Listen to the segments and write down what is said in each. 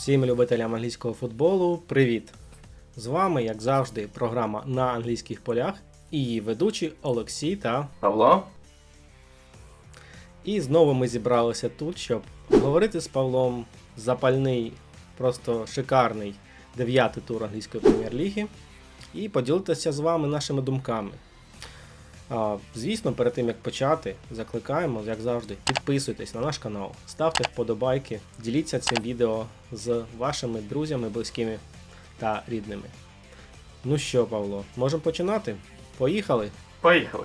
Всім любителям англійського футболу, привіт! З вами, як завжди, програма на англійських полях і її ведучі Олексій та. Павло? І знову ми зібралися тут, щоб говорити з Павлом запальний, просто шикарний дев'ятий тур англійської прем'єр-ліги і поділитися з вами нашими думками. Звісно, перед тим як почати, закликаємо, як завжди, підписуйтесь на наш канал, ставте вподобайки, діліться цим відео з вашими друзями, близькими та рідними. Ну що, Павло, можемо починати? Поїхали! Поїхали.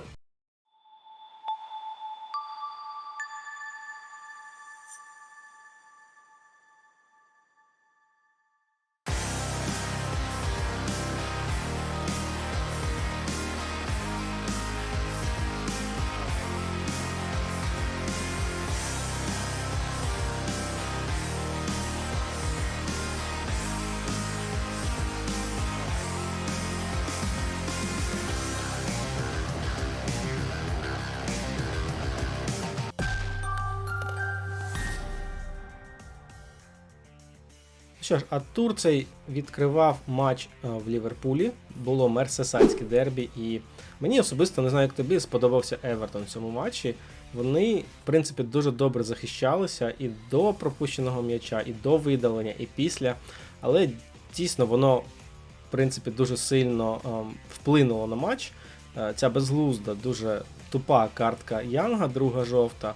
Що ж, а тур цей відкривав матч е, в Ліверпулі. Було мерсесайське дербі, і мені особисто не знаю, як тобі сподобався Евертон в цьому матчі. Вони, в принципі, дуже добре захищалися і до пропущеного м'яча, і до видалення, і після. Але дійсно воно, в принципі, дуже сильно ем, вплинуло на матч. Е, Ця безглузда, дуже тупа картка Янга, друга жовта.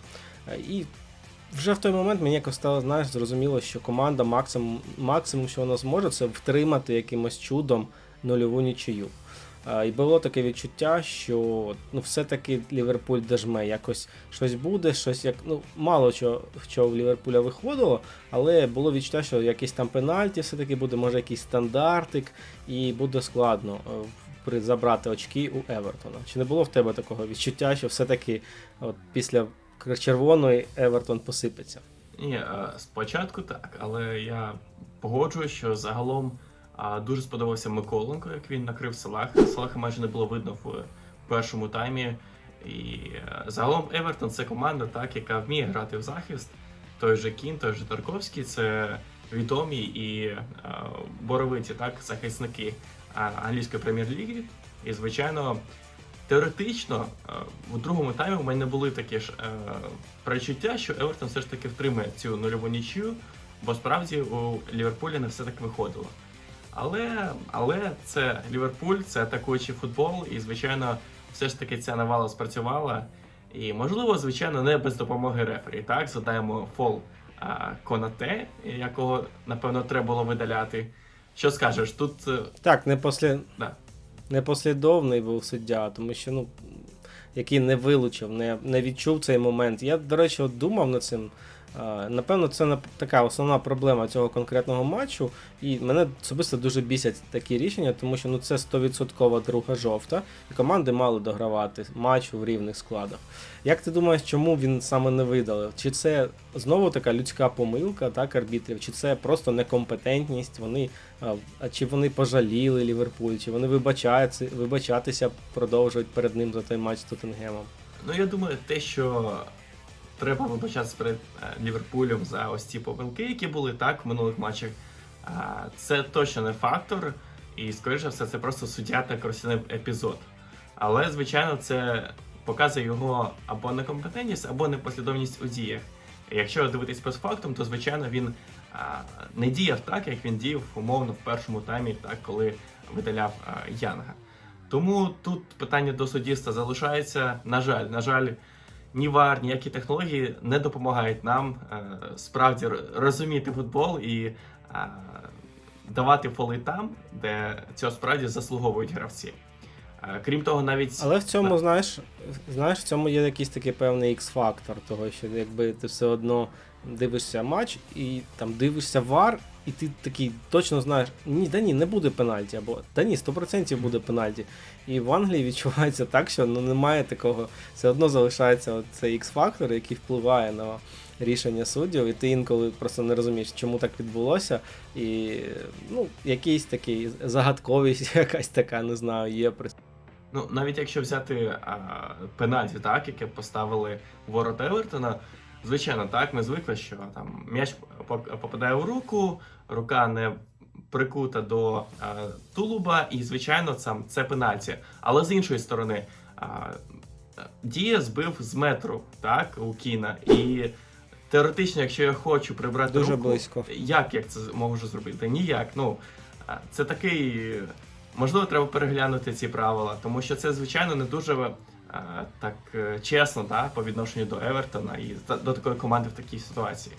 Е, І вже в той момент мені якось стало знаєш, зрозуміло, що команда максимум, максимум, що вона зможе, це втримати якимось чудом нульову нічию. І було таке відчуття, що ну, все-таки Ліверпуль дожме, якось щось буде, щось як. Ну, мало чого, що в Ліверпуля виходило, але було відчуття, що якийсь там пенальті все-таки буде, може якийсь стандартик, і буде складно е, забрати очки у Евертона. Чи не було в тебе такого відчуття, що все-таки от, після червоної Евертон посипеться? Ні, е, спочатку так, але я погоджуюсь, що загалом дуже сподобався Миколенко, як він накрив Салаха. Салаха майже не було видно в першому таймі. І е, загалом Евертон це команда, так, яка вміє грати в захист. Той же Кін, той же Тарковський це відомі і е, боровиті так, захисники англійської прем'єр-ліги. І, звичайно, теоретично е, у другому таймі у мене були такі ж е, перечуття, що Евертон все ж таки втримає цю нульову нічию, бо справді у Ліверпулі не все так виходило. Але, але це Ліверпуль, це атакуючий футбол, і, звичайно, все ж таки ця навала спрацювала. І, можливо, звичайно, не без допомоги рефері. Так, задаємо фол а, Конате, якого, напевно, треба було видаляти. Що скажеш, тут. е, Так, не послід... Да. Непослідовний був суддя, тому що ну, який не вилучив, не, не відчув цей момент. Я, до речі, от думав над цим. Напевно, це така основна проблема цього конкретного матчу. І мене особисто дуже бісять такі рішення, тому що ну, це 100% друга жовта, і команди мали догравати матч в рівних складах. Як ти думаєш, чому він саме не видалив? Чи це знову така людська помилка так, арбітрів, чи це просто некомпетентність? Вони, чи вони пожаліли Ліверпуль, чи вони вибачаються, вибачатися продовжують перед ним за той матч з Тоттенгемом? Ну, я думаю, те, що треба вибачатися перед е, Ліверпулем за ось ці помилки, які були так в минулих матчах, це точно не фактор, і, скоріше все, це просто суддя та красивий епізод. Але, звичайно, це показує його або некомпетентність, або непослідовність у діях. Якщо дивитись по фактом, то звичайно він не діяв так, як він діяв умовно в першому таймі, так коли видаляв Янга. Тому тут питання до суддівства залишається. На жаль, на жаль, ні вар, ніякі технології не допомагають нам е, справді розуміти футбол і е, давати фоли там, де цього справді заслуговують гравці. Е, крім того, навіть Але в цьому, знаєш, знаєш, в цьому є якийсь такий певний X-фактор, того, що якби ти все одно дивишся матч і там дивишся вар, і ти такий точно знаєш, ні, да ні, не буде пенальті, або та ні, 100% буде пенальті. І в Англії відчувається так, що ну немає такого, все одно залишається цей X-фактор, який впливає на рішення суддів, і ти інколи просто не розумієш, чому так відбулося. І ну, якийсь такий загадковість, якась така, не знаю, є при Ну, навіть якщо взяти а, пенальті, так, яке поставили в ворота Евертона, звичайно, так, ми звикли, що там м'яч попадає в руку, рука не прикута до е, тулуба, і, звичайно, це, пенальті. Але з іншої сторони, е, Дія збив з метру, так, у Кіна. І теоретично, якщо я хочу прибрати Дуже руку, близько. як я це можу зробити? Ніяк. Ну, це такий. Можливо, треба переглянути ці правила, тому що це, звичайно, не дуже е, так е, чесно да, по відношенню до Евертона і до такої команди в такій ситуації.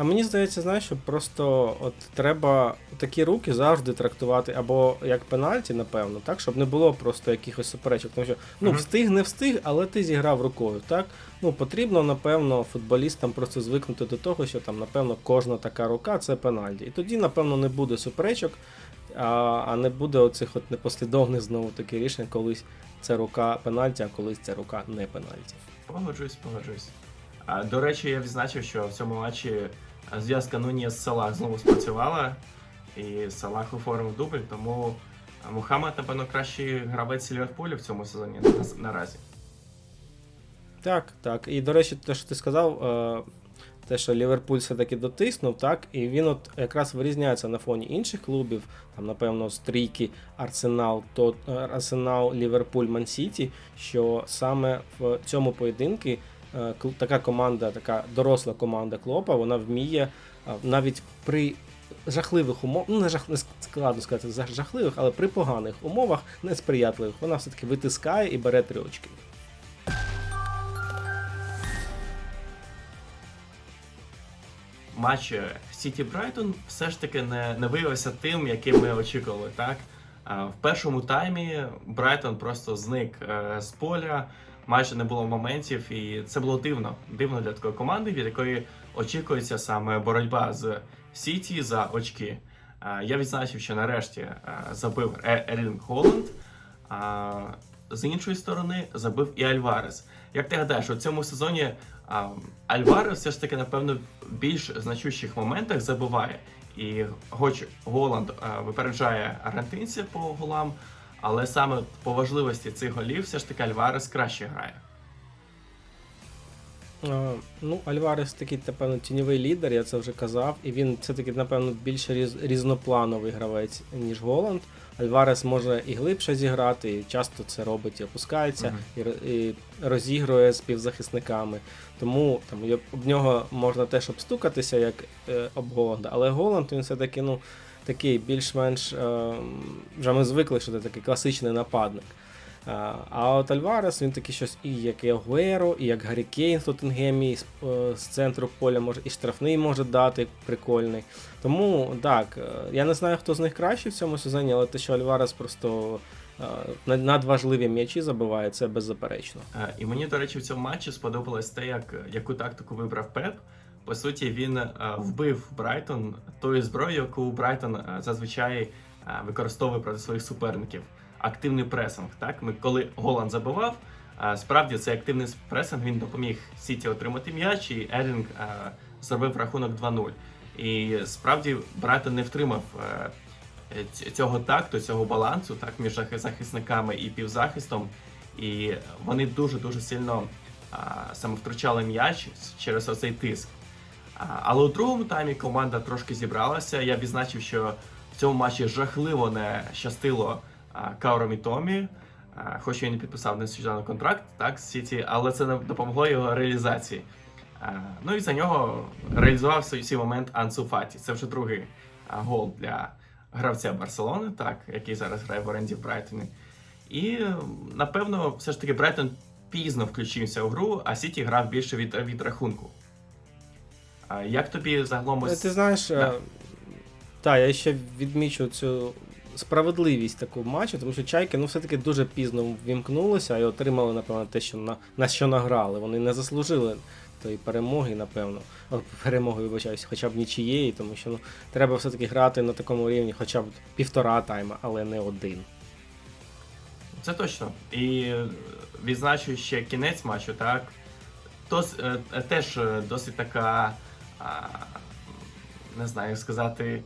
А мені здається, знаєш, що просто от треба такі руки завжди трактувати або як пенальті, напевно, так, щоб не було просто якихось суперечок. Тому що ну встиг, не встиг, але ти зіграв рукою. Так ну потрібно, напевно, футболістам просто звикнути до того, що там, напевно, кожна така рука це пенальті. І тоді, напевно, не буде суперечок, а, а не буде оцих от непослідовних знову таки рішень, колись це рука пенальті, а колись це рука не пенальті. Погоджуюсь, погоджуюсь. До речі, я відзначив, що в цьому матчі зв'язка Нуні з Салах знову спрацювала, і Салах оформив дубль, тому Мухаммед, напевно, кращий гравець Ліверпулю в цьому сезоні наразі. Так, так. І до речі, те, що ти сказав, е, те, що Ліверпуль все-таки дотиснув, так, і він от якраз вирізняється на фоні інших клубів, там, напевно, стрійки Арсенал, то е, Арсенал, Ліверпуль, Ман-Сіті, що саме в цьому поєдинку така команда, така доросла команда Клопа, вона вміє е, навіть при жахливих умовах, ну не жах, не складно сказати жахливих, але при поганих умовах, несприятливих, вона все-таки витискає і бере три очки. матч Сіті Брайтон все ж таки не, не виявився тим, яким ми очікували. Так? В першому таймі Брайтон просто зник е, з поля, майже не було моментів, і це було дивно. Дивно для такої команди, від якої очікується саме боротьба з Сіті за очки. Я відзначив, що нарешті е, забив Е- Ерлінг Холланд. А з іншої сторони забив і Альварес. Як ти гадаєш, у цьому сезоні Альварес все ж таки, напевно, в більш значущих моментах забиває. І хоч Голланд випереджає аргентинців по голам, але саме по важливості цих голів все ж таки Альварес краще грає. Е, Ну, Альварес такий, напевно, тіньовий лідер, я це вже казав, і він все-таки, напевно, більш різ, різноплановий гравець, ніж Голланд. Альварес може і глибше зіграти, і часто це робить і опускається, Мгм. і, і розігрує з півзахисниками. Тому там об нього можна теж обстукатися, як е, об Голланда. Але Голланд він все-таки ну, такий більш-менш. Е, вже ми звикли, що це такий класичний нападник. А, А от Альварес він такий щось і як і Агуеро, і як Гаррі Кейн в Тоттенгемі е, з центру поля може, і штрафний може дати прикольний. Тому так, е, я не знаю, хто з них кращий в цьому сезоні, але те, що Альварес просто е, надважливі м'ячі забиває, це беззаперечно. Е, І мені, до речі, в цьому матчі сподобалось те, як, яку тактику вибрав Пеп. По суті, він е, вбив Брайтон тою зброєю, яку Брайтон е, зазвичай е, використовує проти своїх суперників. Активний пресинг. Так, ми коли Голланд забивав, справді цей активний пресинг він допоміг Сіті отримати м'яч, і Ерінг зробив рахунок 2-0. І справді Брайтон не втримав цього такту, цього балансу так між захисниками і півзахистом. І вони дуже дуже сильно а, саме втрачали м'яч через оцей тиск. Але у другому таймі команда трошки зібралася. Я відзначив, що в цьому матчі жахливо не щастило Кауру Мітомі. Хоч він і підписав нещодавно контракт так, з Сіті, але це допомогло його реалізації. Ну і за нього реалізував свій, момент Ансу Фаті. Це вже другий гол для гравця Барселони, так, який зараз грає в оренді в Брайтоні. І напевно, все ж таки Брайтон пізно включився у гру, а Сіті грав більше від, від рахунку. А як тобі загалом Е, ось... Ти знаєш, Да. е, та, я ще відмічу цю справедливість таку матчу, тому що чайки ну, все-таки дуже пізно ввімкнулися і отримали, напевно, те, що на, на що награли. Вони не заслужили тої перемоги, напевно. О, перемоги, вибачаюсь, хоча б нічиєї, тому що ну, треба все-таки грати на такому рівні хоча б півтора тайма, але не один. Це точно. І відзначу ще кінець матчу, так. То е, теж досить така, не знаю, як сказати,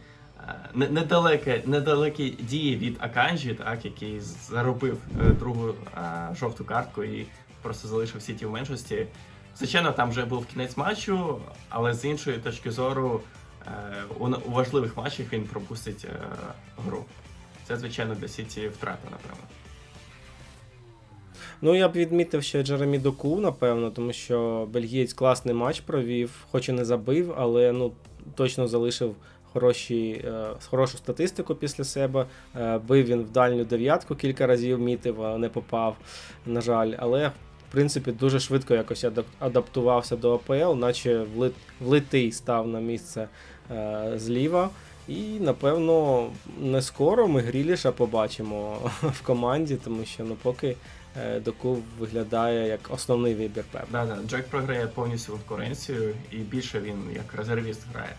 е, недалеке, недалекі дії від Аканджі, так, який заробив е, другу е, жовту картку і просто залишив Сіті в меншості. Звичайно, там вже був кінець матчу, але з іншої точки зору, у, важливих матчах він пропустить гру. Це, звичайно, для Сіті втрата, напевно. Ну, я б відмітив ще Джеремі Доку, напевно, тому що бельгієць класний матч провів, хоч і не забив, але ну, точно залишив хороші, е, хорошу статистику після себе. Е, бив він в дальню дев'ятку кілька разів мітив, а не попав, на жаль. Але, в принципі, дуже швидко якось адаптувався до АПЛ, наче вли- влитий став на місце е, зліва. І, напевно, не скоро ми Гріліша побачимо в команді, тому що ну, поки Доку виглядає як основний вибір, певно. Да, да, Джек програє повністю конкуренцію, і більше він як резервіст грає.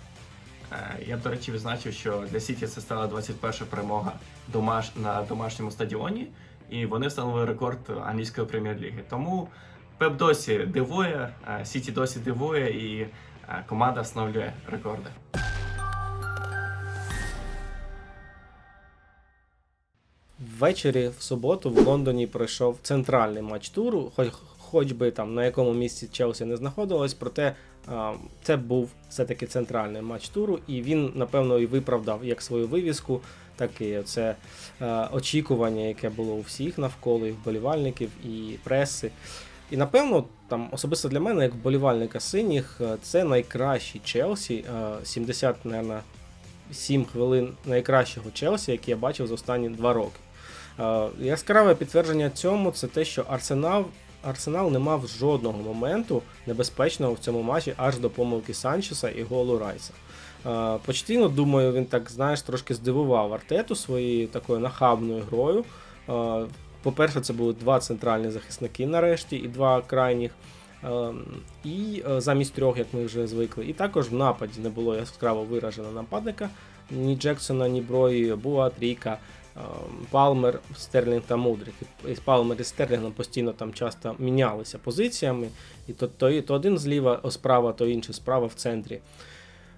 Е, Я б, до речі, відзначив, що для Сіті це стала 21 перемога домаш... на домашньому стадіоні, і вони встановили рекорд англійської прем'єр-ліги. Тому Пеп досі дивує, е, Сіті досі дивує, і е, команда встановлює рекорди. Ввечері в суботу в Лондоні пройшов центральний матч туру, хоч, хоч би там на якому місці Челсі не знаходилось, проте а, це був все-таки центральний матч туру, і він, напевно, і виправдав як свою вивіску, так і це очікування, яке було у всіх навколо, і вболівальників, і преси. І напевно, там особисто для мене, як вболівальника синіх, це найкращий Челсі. е, 70, наверное, 7 хвилин найкращого Челсі, який я бачив за останні 2 роки. Е, Яскраве підтвердження цьому це те, що Арсенал, Арсенал не мав жодного моменту небезпечного в цьому матчі аж до помилки Санчеса і голу Райса. Е, Почтіно, думаю, він так, знаєш, трошки здивував Артету своєю такою нахабною грою. Е, По-перше, це були два центральні захисники нарешті і два крайніх. І замість трьох, як ми вже звикли. І також в нападі не було яскраво виражено нападника ні Джексона, ні Брої, Буа, Трійка, Палмер, Стерлінг та Мудрик. І Палмер і Стерлінгом постійно там часто мінялися позиціями. І то, то, то один зліва справа, то інший справа в центрі.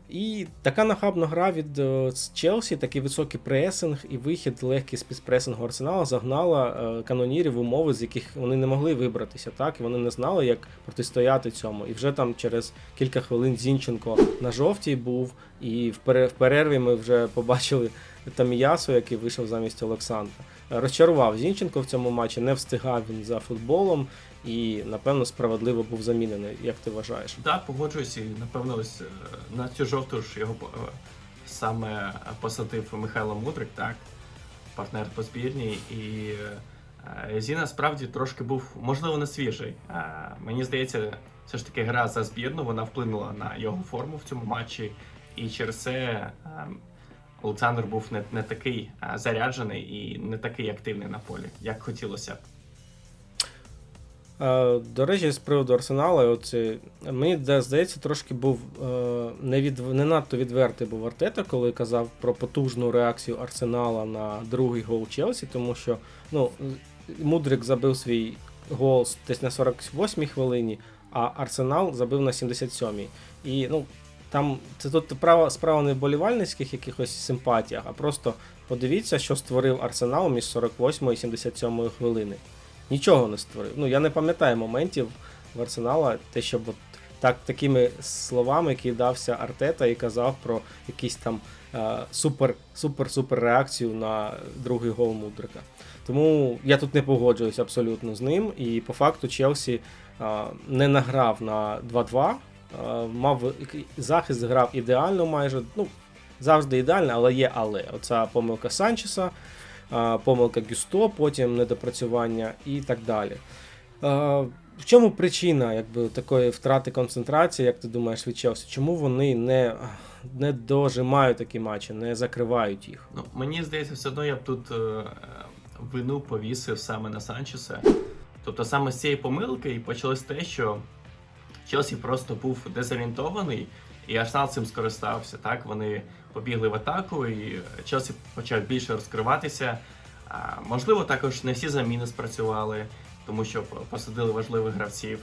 І така нахабна гра від е, Челсі, такий високий пресинг і вихід легкий з підпресингу Арсенала загнала е, канонірів умови, з яких вони не могли вибратися, так і вони не знали, як протистояти цьому. І вже там через кілька хвилин Зінченко на жовтій був, і в перерві ми вже побачили Таміясу, який вийшов замість Олександра. Розчарував Зінченко в цьому матчі, не встигав він за футболом і, напевно, справедливо був замінений. Як ти вважаєш? Так, погоджуюсь, і напевно, ось е, на цю жовту ж його е, саме посадив Михайло Мудрик, так, партнер по збірній. І е, Зіна справді трошки був, можливо, не свіжий. Мені здається, все ж таки гра за збірну вона вплинула на його форму в цьому матчі, і через це е, Олександр був не, не такий заряджений і не такий активний на полі, як хотілося б. Е, До речі, з приводу Арсенала, оце, мені здається, трошки був е, не, від, не надто відвертий був Артета, коли казав про потужну реакцію Арсенала на другий гол Челсі, тому що ну, Мудрик забив свій гол десь на 48-й хвилині, а Арсенал забив на 77-й. І ну, там це тут справа, справа не болівальницьких якихось симпатіях, а просто подивіться, що створив Арсенал між 48 і 77 хвилини нічого не створив. Ну, я не пам'ятаю моментів в Арсенала, те, щоб от так, такими словами кидався Артета і казав про якісь там е, супер, супер, супер реакцію на другий гол Мудрика. Тому я тут не погоджуюсь абсолютно з ним. І по факту Челсі е, не награв на 2-2. Е, Мав захист грав ідеально майже. Ну, завжди ідеально, але є але. Оця помилка Санчеса, помилка Гюсто, потім недопрацювання і так далі. В чому причина якби, такої втрати концентрації, як ти думаєш, від Челсі? Чому вони не, не дожимають такі матчі, не закривають їх? Ну, мені здається, все одно я б тут е, вину повісив саме на Санчеса. Тобто саме з цієї помилки і почалось те, що Челсі просто був дезорієнтований, і Арсенал цим скористався. Так, вони побігли в атаку, і Челсі почав більше розкриватися. Можливо, також не всі заміни спрацювали, тому що посадили важливих гравців.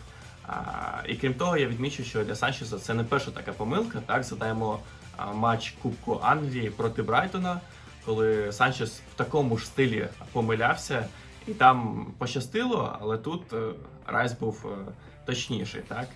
А, і крім того, я відмічу, що для Санчеса це не перша така помилка. Так, згадаємо а, матч Кубку Англії проти Брайтона, коли Санчес в такому ж стилі помилявся, і там пощастило, але тут е, Райс був е, точніший, так?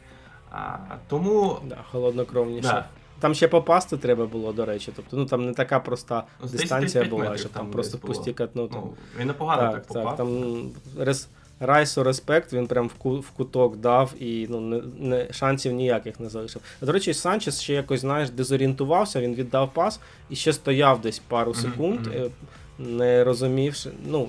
А, тому Да, холоднокровніше. Да. Там ще попасти треба було, до речі. Тобто, ну там не така проста Ну, дистанція була, метрів що там, там просто було. пусті катнути. ну, він непогано так, так, попав. так, там рес, Райсу респект, він прям в, ку, в куток дав і ну, не, не, шансів ніяких не залишив. До речі, Санчес ще якось, знаєш, дезорієнтувався, він віддав пас і ще стояв десь пару секунд, мгм. е, не розумівши. Ну,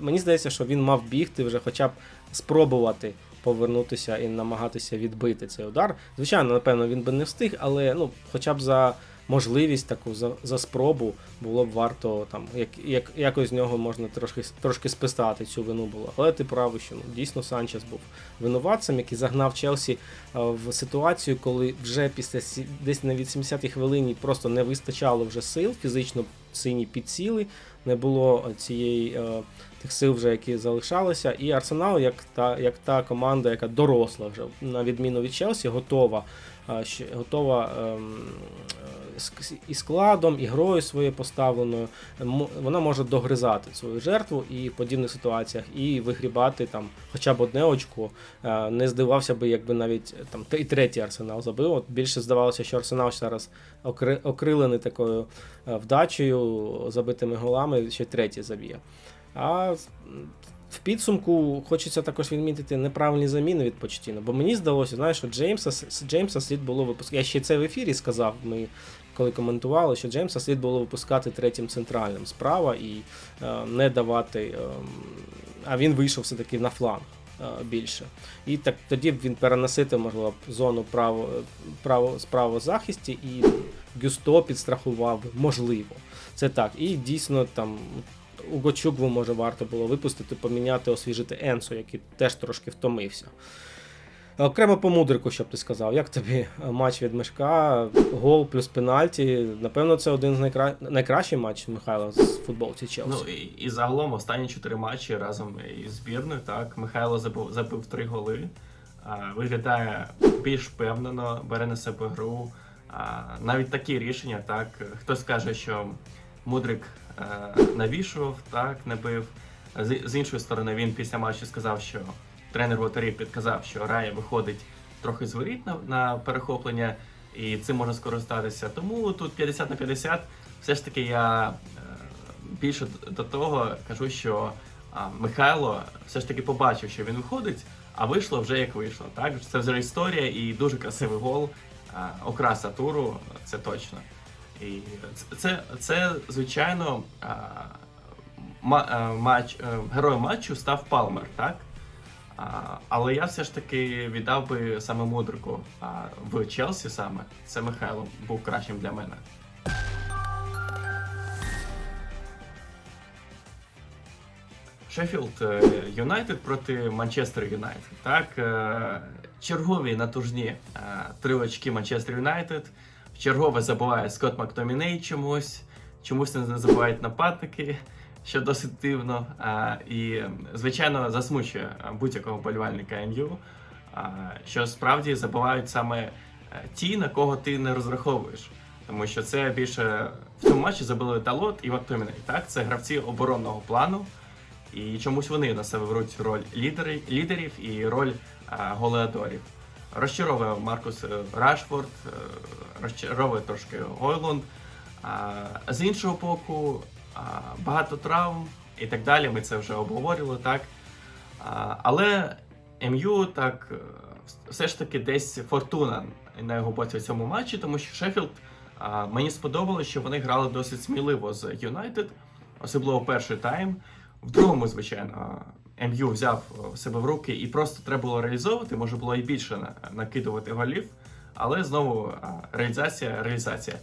мені здається, що він мав бігти вже хоча б спробувати повернутися і намагатися відбити цей удар. Звичайно, напевно, він би не встиг, але ну, хоча б за можливість таку, за, за спробу було б варто там, як, як, якось з нього можна трошки, трошки списати цю вину було. Але ти правий, що ну, дійсно Санчес був винуватцем, який загнав Челсі е, в ситуацію, коли вже після десь на 80-й хвилині просто не вистачало вже сил, фізично сині підсіли, не було цієї е, тих сил, вже які залишалися. І Арсенал, як та, як та команда, яка доросла вже на відміну від Челсі, готова. Готова ем, е, і складом, і грою своєю поставленою. Вона може догризати свою жертву і в подібних ситуаціях, і вигрібати там хоча б одне очко. Е, Не здивався би, якби навіть е, там і третій арсенал забив. От більше здавалося, що арсенал зараз окри- окрилений такою вдачею, забитими голами, ще третій заб'є. А в підсумку хочеться також відмітити неправильні заміни від Почтіна, бо мені здалося, знаєш, що Джеймса, Джеймса слід було випускати. Я ще це в ефірі сказав. Ми коли коментували, що Джеймса слід було випускати третім центральним справа і е, не давати. е, а він вийшов все-таки на фланг е, більше. І так тоді б він переносити, можливо, зону право, право, справа в захисті, і Гюсто підстрахував можливо. Це так. І дійсно там. Уго Чугву, може варто було випустити, поміняти, освіжити Енсо, який теж трошки втомився. Окремо по мудрику, що б ти сказав, як тобі е, матч від Мешка, гол плюс пенальті. Напевно, це один з найкра... найкращий матч Михайла з футболці Челсі. Ну і, і загалом останні чотири матчі разом із збірною, так, Михайло забив, забив три голи. А, виглядає більш впевнено, бере на себе гру. А, навіть такі рішення, так. Хтось каже, що Мудрик навішував, так, не бив. З, іншої сторони, він після матчу сказав, що тренер Вотарі підказав, що Рая виходить трохи з воріт на, на перехоплення, і цим можна скористатися. Тому тут 50 на 50. Все ж таки я е, більше до того кажу, що Михайло все ж таки побачив, що він виходить, а вийшло вже як вийшло. Так, це вже історія і дуже красивий гол. А, окраса туру, це точно. І це, це, звичайно, матч, е, героєм матчу став Палмер, так? Але я все ж таки віддав би саме мудрику. В Челсі саме це Михайло був кращим для мене. Шеффілд е, Юнайтед проти Манчестер Юнайтед. Так, е, чергові натужні три очки Манчестер Юнайтед. Чергове забуває Скотт Мактоміней чомусь, чомусь не забувають нападники, що досить дивно. А, І, звичайно, засмучує будь-якого болівальника МЮ, що справді забувають саме е, ті, на кого ти не розраховуєш. Тому що це більше в цьому матчі забили Далот і Мактоміней. Так, це гравці оборонного плану. І чомусь вони на себе беруть роль лідерів і роль а, голеадорів. Розчаровує Маркус е, Рашфорд, е, розчаровує трошки Гойлунд. З іншого боку, багато травм і так далі. Ми це вже обговорювали, так. Але МЮ так е, все ж таки десь фортуна на його боці в цьому матчі, тому що Шеффілд мені сподобалося, що вони грали досить сміливо з Юнайтед, особливо перший тайм. В другому, звичайно, МЮ взяв е, себе в руки і просто треба було реалізовувати. Може було і більше накидувати голів, але знову реалізація, реалізація.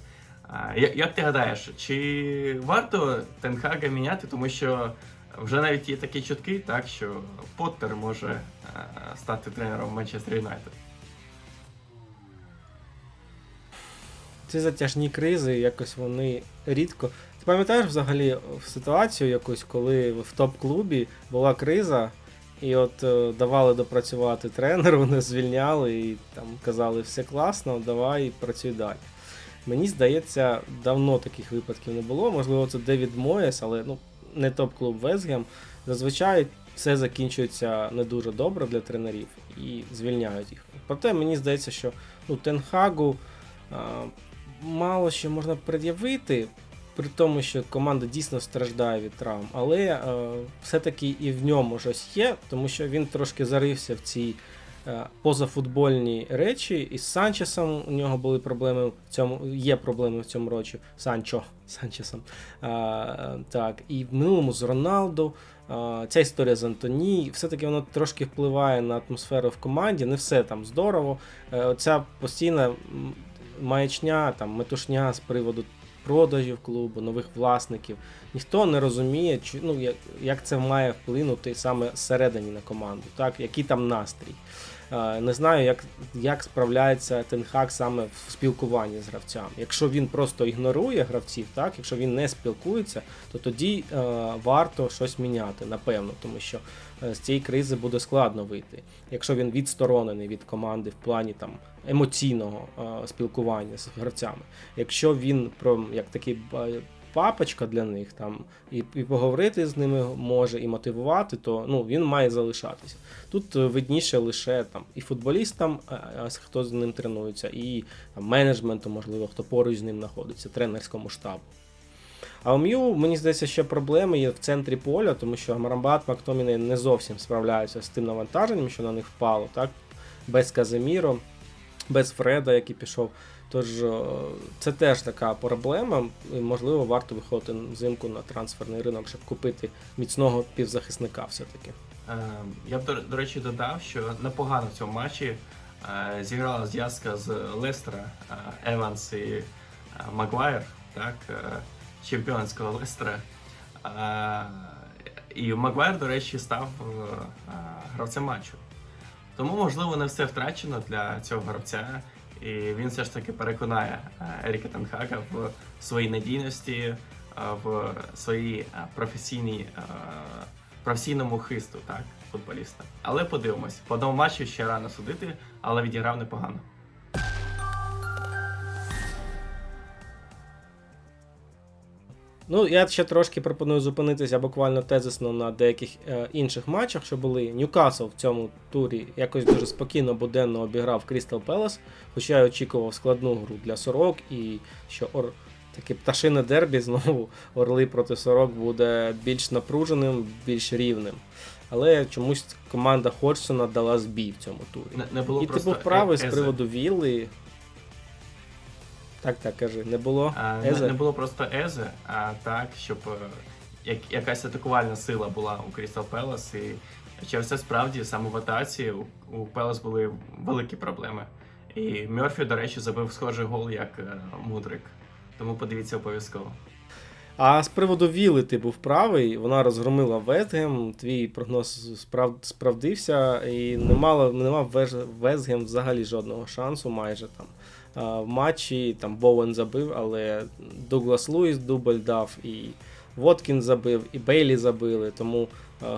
Як ти гадаєш, чи варто Тенхага міняти, тому що вже навіть є такі чутки, так що Поттер може е, стати тренером Манчестер Юнайтед. Ці затяжні кризи, якось вони рідко. Пам'ятаєш взагалі ситуацію якусь, коли в топ-клубі була криза, і от е, давали допрацювати тренеру, не звільняли і там казали, все класно, давай працюй далі. Мені здається, давно таких випадків не було. Можливо, це Девід Моєс, але ну, не топ-клуб Весгем. Зазвичай все закінчується не дуже добре для тренерів і звільняють їх. Проте мені здається, що ну, Тенхагу а, мало що можна пред'явити, при тому, що команда дійсно страждає від травм, але е, все-таки і в ньому щось є, тому що він трошки зарився в ці е, позафутбольні речі. І з Санчесом у нього були проблеми в цьому, є проблеми в цьому році. Санчо Санчесом. А, так, і в минулому з Роналду. Ця історія з Антоні, все-таки воно трошки впливає на атмосферу в команді, не все там здорово. Е, Оця постійна маячня, там, метушня з приводу продажів клубу, нових власників. Ніхто не розуміє, чи, ну, як, це має вплинути саме зсередині на команду, так? який там настрій. Е, Не знаю, як, як справляється Тенхак саме в спілкуванні з гравцями. Якщо він просто ігнорує гравців, так, якщо він не спілкується, то тоді е, варто щось міняти, напевно, тому що е, з цієї кризи буде складно вийти. Якщо він відсторонений від команди в плані там емоційного е, спілкування з гравцями. Якщо він про як такий ба- папочка для них там і, і поговорити з ними може, і мотивувати, то ну він має залишатися. Тут е, видніше лише там і футболістам, е, е, хто з ним тренується, і там, менеджменту, можливо, хто поруч з ним знаходиться, тренерському штабу. А у М'ю, мені здається, ще проблеми є в центрі поля, тому що Амрамбат Мактоміни не зовсім справляються з тим навантаженням, що на них впало, так? Без Казиміро, без Фреда, який пішов. Тож е, це теж така проблема. Можливо, варто виходити взимку на трансферний ринок, щоб купити міцного півзахисника все-таки. Е, Я б, до, речі, додав, що непогано в цьому матчі е, зіграла зв'язка з Лестера, Еванс і Магуайр, так, чемпіонського Лестера. І Магуайр, до речі, став гравцем матчу. Тому, можливо, не все втрачено для цього гравця, і він все ж таки переконає е, Еріка Танхака в своїй надійності, е, в своїй е, професійній професійному хисту, так, футболіста. Але подивимось, по одному матчу ще рано судити, але відіграв непогано. Ну, я ще трошки пропоную зупинитися буквально тезисно на деяких е, інших матчах, що були. Ньюкасл в цьому турі якось дуже спокійно, буденно обіграв Крістал Пелес, хоча я очікував складну гру для сорок, і що ор... таке пташине дербі знову орли проти сорок буде більш напруженим, більш рівним. Але чомусь команда Ходжсона дала збій в цьому турі. Не, не було і ти був правий з приводу Вілли. Так, так, кажи, не було. А, не, не було просто Езе, а так, щоб е, як, якась атакувальна сила була у Крістал Пелес. І через це справді саме в атаці у, у Пелес були великі проблеми. І Мерфі, до речі, забив схожий гол, як е, Мудрик. Тому подивіться обов'язково. А з приводу Віли ти був правий, вона розгромила Вестгем, твій прогноз справ... справдився, і не, мало, не мав Вестгем взагалі жодного шансу майже там. В матчі там Боуен забив, але Дуглас Луїс дубль дав, і Воткін забив, і Бейлі забили. Тому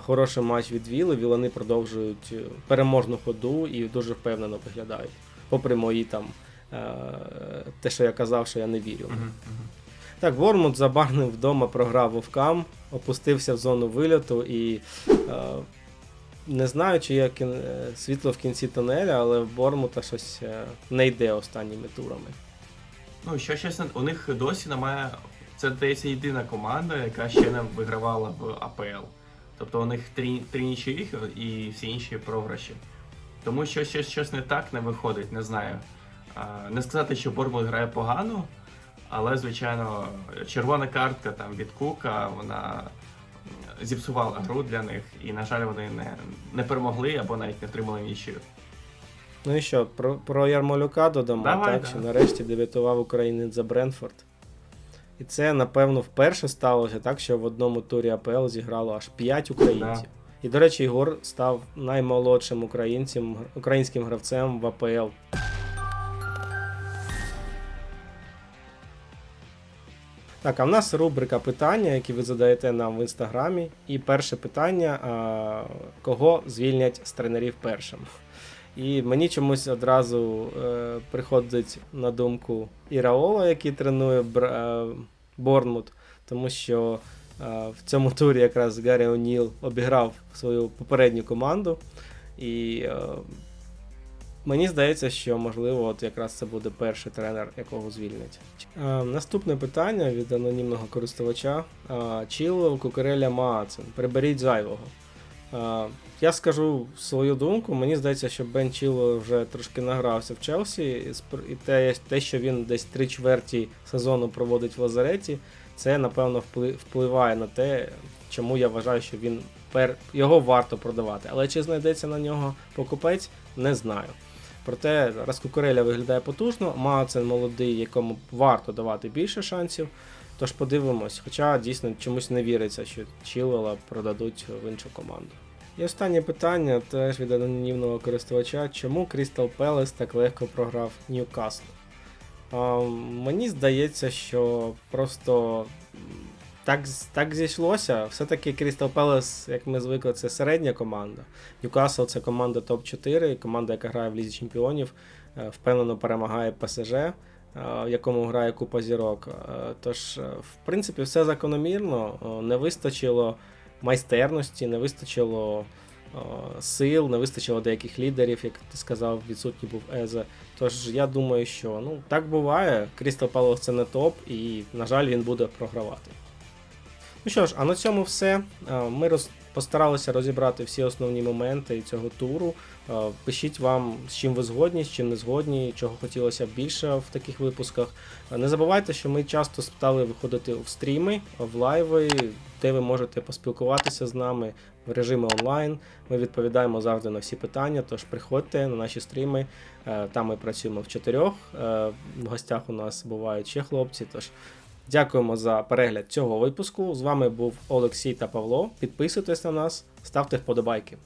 хороший матч від Віли. Вілани продовжують е, переможну ходу і дуже впевнено виглядають. Попри мої там е, те, що я казав, що я не вірю. Так, Вормут забагнив вдома, програв Вовкам, опустився в зону вильоту і е, не знаю, чи є е, світло в кінці тунеля, але в Бормута щось е, не йде останніми турами. Ну, що чесно, у них досі немає. Це здається єдина команда, яка ще не вигравала в АПЛ. Тобто у них три, три нічиїх і всі інші програші. Тому що щось, щось не так не виходить, не знаю. Не сказати, що Бормут грає погано, але, звичайно, червона картка там від Кука, вона зіпсувала гру для них, і, на жаль, вони не, не перемогли або навіть не втримали нічию. Ну і що, про, про Ярмолюка додамо, Давай, так, да. що нарешті дебютував українець за Бренфорд. І це, напевно, вперше сталося так, що в одному турі АПЛ зіграло аж 5 українців. І, до речі, Ігор став наймолодшим українцем, українським гравцем в АПЛ. Так, а в нас рубрика питання, які ви задаєте нам в інстаграмі. І перше питання: а, кого звільнять з тренерів першим? І мені чомусь одразу е, приходить на думку Іраола, який тренує Бр- е, Борнмут, тому що в цьому турі якраз Гаррі О'Ніл обіграв свою попередню команду. І е, мені здається, що можливо, от якраз це буде перший тренер, якого звільнять. Е, наступне питання від анонімного користувача: е, Чілов, Кукуреля, Маацин. Приберіть зайвого. Е, я скажу свою думку. Мені здається, що Бен Чіло вже трошки награвся в Челсі, і те, те, що він десь три чверті сезону проводить в лазареті, це напевно впли- впливає на те, чому я вважаю, що він пер... його варто продавати. Але чи знайдеться на нього покупець, не знаю. Проте раз Кукуреля виглядає потужно, Маацен молодий, якому варто давати більше шансів. Тож подивимось, хоча дійсно чомусь не віриться, що Чілвела продадуть в іншу команду. І останнє питання теж від анонімного користувача: чому Крістал Пелес так легко програв Ньюкаслу? А, мені здається, що просто так, так зійшлося. Все-таки Крістал Пелес, як ми звикли, це середня команда. Ньюкасл це команда топ-4, команда, яка грає в Лізі Чемпіонів, е, впевнено перемагає ПСЖ, е, в якому грає Купа Зірок. Е, Тож, в принципі, все закономірно. Не вистачило майстерності, не вистачило сил, не вистачило деяких лідерів, як ти сказав, відсутній був Езе. Тож я думаю, що ну так буває. Крістал Палас це не топ, і, на жаль, він буде програвати. Ну що ж, а на цьому все. Е, Ми роз... постаралися розібрати всі основні моменти цього туру. Е, Пишіть вам, з чим ви згодні, з чим не згодні, чого хотілося б більше в таких випусках. Е, Не забувайте, що ми часто стали виходити в стріми, в лайви, де ви можете поспілкуватися з нами в режимі онлайн. Ми відповідаємо завжди на всі питання. Тож приходьте на наші стріми. Там ми працюємо в чотирьох. В гостях у нас бувають ще хлопці. Тож дякуємо за перегляд цього випуску. З вами був Олексій та Павло. Підписуйтесь на нас, ставте вподобайки.